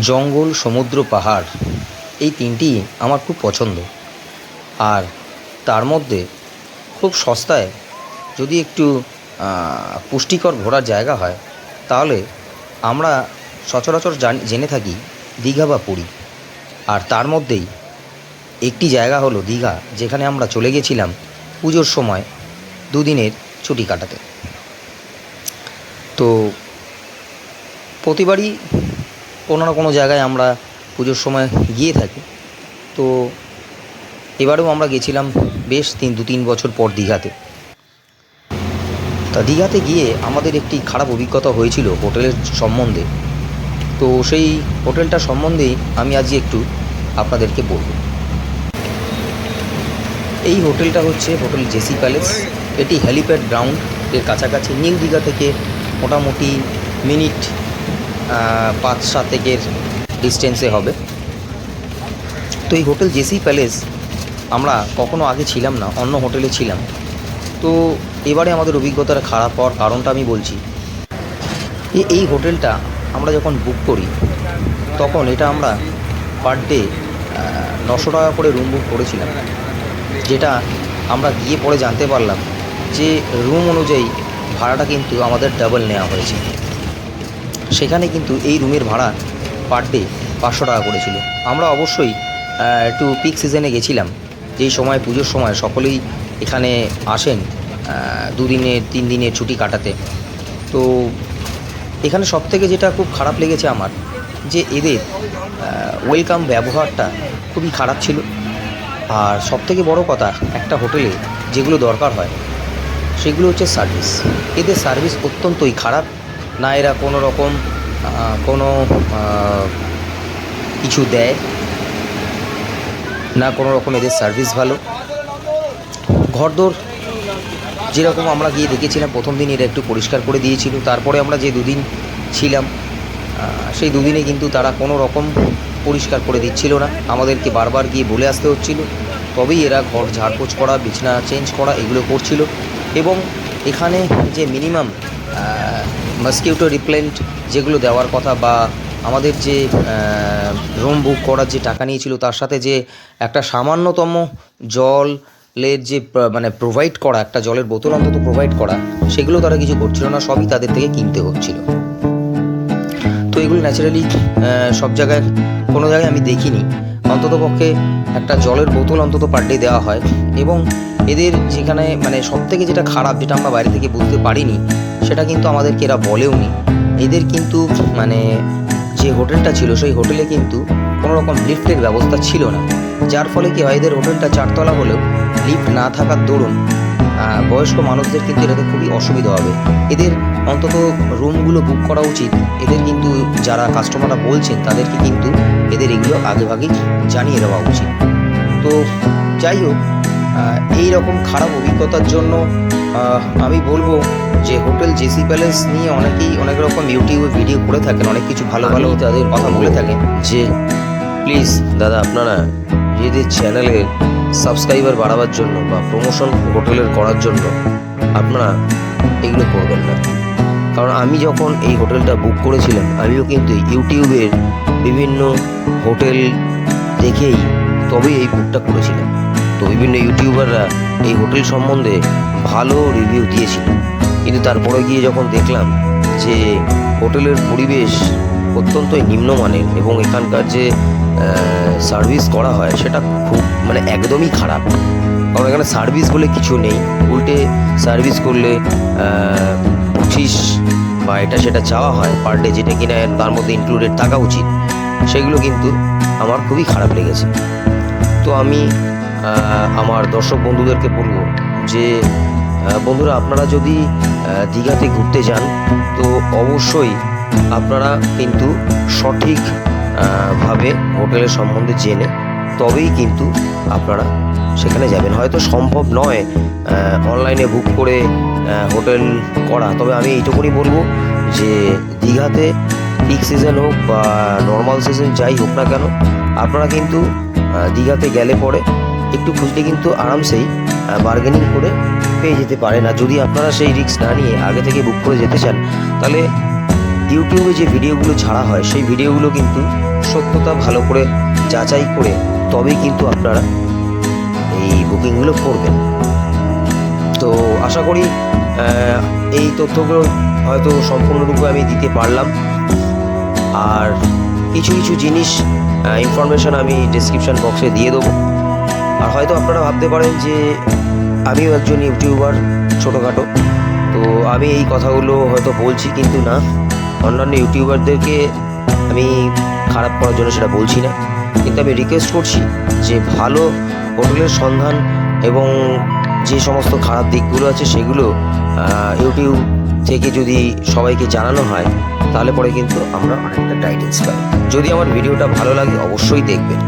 জঙ্গল, সমুদ্র, পাহাড়, এই তিনটি আমার খুব পছন্দ। আর তার মধ্যে খুব সস্তায় যদি একটু পুষ্টিকর ঘোরার জায়গা হয়, তাহলে আমরা সচরাচর জান থাকি দীঘা বা পুরী। আর তার মধ্যেই একটি জায়গা হলো দীঘা, যেখানে আমরা চলে গেছিলাম পুজোর সময় দুদিনের ছুটি কাটাতে। তো প্রতিবারই কোনো না কোনো জায়গায় আমরা পুজোর সময় গিয়ে থাকি। তো এবারেও আমরা গেছিলাম বেশ তিন, দু, তিন বছর পর দীঘাতে। তা দীঘাতে গিয়ে আমাদের একটি খারাপ অভিজ্ঞতা হয়েছিল হোটেলের সম্বন্ধে। তো সেই হোটেলটা সম্বন্ধেই আমি আজকে একটু আপনাদেরকে বলব। এই হোটেলটা হচ্ছে হোটেল জেসি প্যালেস। এটি হ্যালিপ্যাড গ্রাউন্ড। এর কাছাকাছি নিউ দীঘা থেকে মোটামুটি মিনিট পাঁচ সাতেকের ডিস্টেন্সে হবে। তো এই হোটেল জেসি প্যালেস আমরা কখনো আগে ছিলাম না, অন্য হোটেলে ছিলাম। তো এবারে আমাদের অভিজ্ঞতাটা খারাপ হওয়ার কারণটা আমি বলছি এই হোটেলটা আমরা যখন বুক করি, তখন এটা আমরা পার ডে নশো টাকা করে রুম বুক করেছিলাম। যেটা আমরা গিয়ে পরে জানতে পারলাম যে রুম অনুযায়ী ভাড়াটা কিন্তু আমাদের ডাবল নেওয়া হয়েছে। সেখানে কিন্তু এই রুমের ভাড়া পার ডে পাঁচশো টাকা করেছিল। আমরা অবশ্যই একটু পিক সিজনে গেছিলাম। যেই সময়, পুজোর সময় সকলেই এখানে আসেন দুদিনের তিন দিনের ছুটি কাটাতে। তো এখানে সবথেকে যেটা খুব খারাপ লেগেছে আমার, যে এদের ওয়েলকাম ব্যবহারটা খুবই খারাপ ছিল। আর সবথেকে বড় কথা, একটা হোটেলে যেগুলো দরকার হয়, সেগুলো হচ্ছে সার্ভিস এদের সার্ভিস অত্যন্তই খারাপ। না, এরা কোনো রকম কোনো কিছু দেয়। না, কোনো রকম এদের সার্ভিস ভালো। ঘরদোর যেরকম আমরা গিয়ে দেখেছিলাম, প্রথম দিন এরা একটু পরিষ্কার করে দিয়েছিল। তারপরে আমরা যে দুদিন ছিলাম সেই দুদিনে কিন্তু তারা কোনো রকম পরিষ্কার করে দিচ্ছিল না। আমাদেরকে বারবার গিয়ে বলে আসতে হচ্ছিল। তবেই এরা ঘর ঝাড়পোছ করা, বিছনা চেঞ্জ করা, এগুলো করছিল। এবং এখানে যে মিনিমাম মসকিউটো রিপ্লেন্ট যেগুলো দেওয়ার কথা বা আমাদের যে রুম বুক করার যে টাকা নিয়েছিল, তার সাথে যে একটা সামান্যতম জলের যে মানে প্রোভাইড করা, একটা জলের বোতল অন্তত প্রোভাইড করা, সেগুলো তারা কিছু করছিল না, সবই তাদের থেকে কিনতে হচ্ছিল। তো এগুলো ন্যাচারালি সব জায়গায়, কোনো জায়গায় আমি দেখিনি। অন্তত পক্ষে একটা জলের বোতল অন্তত পার ডে দেওয়া হয় এবং এদের যেখানে মানে সব থেকে যেটা খারাপ, যেটা আমরা বাইরে থেকে বুঝতে পারিনি সেটা কিন্তু আমাদেরকে এরা বলেওনি। এদের কিন্তু মানে যে হোটেলটা ছিল, সেই হোটেলে কিন্তু কোনো রকম লিফটের ব্যবস্থা ছিল না। যার ফলে কি হয়, এদের হোটেলটা চারতলা হলেও লিফট না থাকার দরুন বয়স্ক মানুষদের কিন্তু এটাতে খুবই অসুবিধা হবে। এদের অন্তত রুমগুলো বুক করা উচিত। এদের কিন্তু যারা কাস্টমাররা বলছেন, তাদেরকে কিন্তু এদের এগুলো আগেভাগেই জানিয়ে দেওয়া উচিত। তো যাই হোক এই রকম খারাপ অভিজ্ঞতার জন্য আমি বলব যে হোটেল জেসি প্যালেস নিয়ে অনেকেই অনেক রকম ইউটিউবে ভিডিও করে থাকেন অনেক কিছু ভালো ভালো তাদের কথা বলে থাকেন। যে প্লিজ দাদা আপনারা নিজেদের চ্যানেলের সাবস্ক্রাইবার বাড়াবার জন্য বা প্রমোশন হোটেলের করার জন্য আপনারা এগুলো করবেন না। কারণ আমি যখন এই হোটেলটা বুক করেছিলাম আমিও কিন্তু ইউটিউবের বিভিন্ন হোটেল দেখেই তবেই এই বুকটা করেছিলাম। তো বিভিন্ন ইউটিউবাররা এই হোটেল সম্বন্ধে ভালো রিভিউ দিয়েছিল। কিন্তু তারপরে গিয়ে যখন দেখলাম যে হোটেলের পরিবেশ অত্যন্তই নিম্নমানের এবং এখানকার যে সার্ভিস করা হয় সেটা খুব মানে একদমই খারাপ। কারণ এখানে সার্ভিস বলে কিছু নেই। উল্টে সার্ভিস করলে পঁচিশ বা এটা সেটা চাওয়া হয় পার ডে যেটা কিনা তার মধ্যে ইনক্লুডেড থাকা উচিত। সেগুলো কিন্তু আমার খুবই খারাপ লেগেছে। তো আমি আমার দর্শক বন্ধুদেরকে বলব যে বন্ধুরা, আপনারা যদি দীঘাতে ঘুরতে যান, তো অবশ্যই আপনারা কিন্তু সঠিক ভাবে হোটেলের সম্বন্ধে জেনে তবেই কিন্তু আপনারা সেখানে যাবেন। হয়তো সম্ভব নয় অনলাইনে বুক করে হোটেল করা, তবে আমি এইটুকুনি বলব যে, দীঘাতে পিক সিজন হোক বা নর্মাল সিজন যাই হোক না কেন, আপনারা কিন্তু দীঘাতে গেলে পরে একটু খুঁজলে কিন্তু আরামসেই বার্গেনিং করে পেয়ে যেতে পারেন। আর যদি আপনারা সেই রিস্ক না নিয়ে আগে থেকে বুক করে যেতে চান, তাহলে ইউটিউবে যে ভিডিওগুলো ছাড়া হয়, সেই ভিডিওগুলো কিন্তু সত্যতা ভালো করে যাচাই করে তবেই কিন্তু আপনারা এই বুকিংগুলো করবেন। তো আশা করি এই তথ্যগুলো হয়তো সম্পূর্ণরূপে আমি দিতে পারলাম। আর কিছু কিছু জিনিস ইনফরমেশন আমি ডিসক্রিপশন বক্সে দিয়ে দেবো। আর হয়তো আপনারা ভাবতে পারেন যে আমিও একজন ইউটিউবার ছোটোখাটো। তো আমি এই কথাগুলো হয়তো বলছি কিন্তু না। অন্যান্য ইউটিউবারদেরকে আমি খারাপ করার জন্য সেটা বলছি না। কিন্তু আমি রিকোয়েস্ট করছি যে ভালো হোটেলের সন্ধান এবং যে সমস্ত খারাপ দিকগুলো আছে সেগুলো ইউটিউব থেকে যদি সবাইকে জানানো হয়, তাহলে পরে কিন্তু আমরা অনেকটা গাইডেন্স পাই। যদি আমার ভিডিওটা ভালো লাগে অবশ্যই দেখবেন।